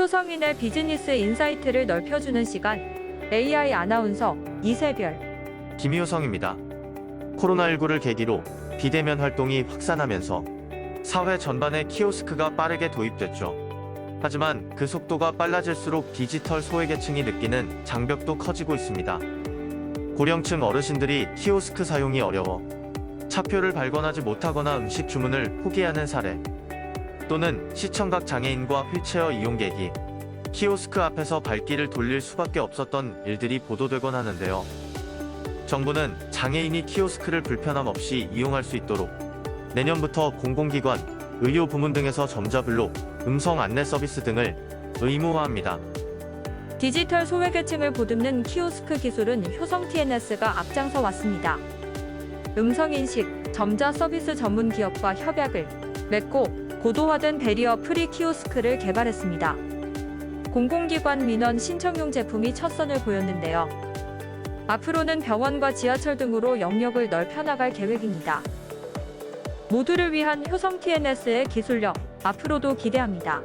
효성인의 비즈니스 인사이트를 넓혀주는 시간 AI 아나운서 이세별 김효성입니다. 코로나19를 계기로 비대면 활동이 확산하면서 사회 전반에 키오스크가 빠르게 도입됐죠. 하지만 그 속도가 빨라질수록 디지털 소외계층이 느끼는 장벽도 커지고 있습니다. 고령층 어르신들이 키오스크 사용이 어려워 차표를 발권하지 못하거나 음식 주문을 포기하는 사례 또는 시청각 장애인과 휠체어 이용객이 키오스크 앞에서 발길을 돌릴 수밖에 없었던 일들이 보도되곤 하는데요. 정부는 장애인이 키오스크를 불편함 없이 이용할 수 있도록 내년부터 공공기관, 의료 부문 등에서 점자별로 음성 안내 서비스 등을 의무화합니다. 디지털 소외계층을 보듬는 키오스크 기술은 효성 TNS가 앞장서 왔습니다. 음성인식, 점자 서비스 전문 기업과 협약을 맺고 고도화된 배리어 프리 키오스크를 개발했습니다. 공공기관 민원 신청용 제품이 첫 선을 보였는데요. 앞으로는 병원과 지하철 등으로 영역을 넓혀 나갈 계획입니다. 모두를 위한 효성 TNS의 기술력, 앞으로도 기대합니다.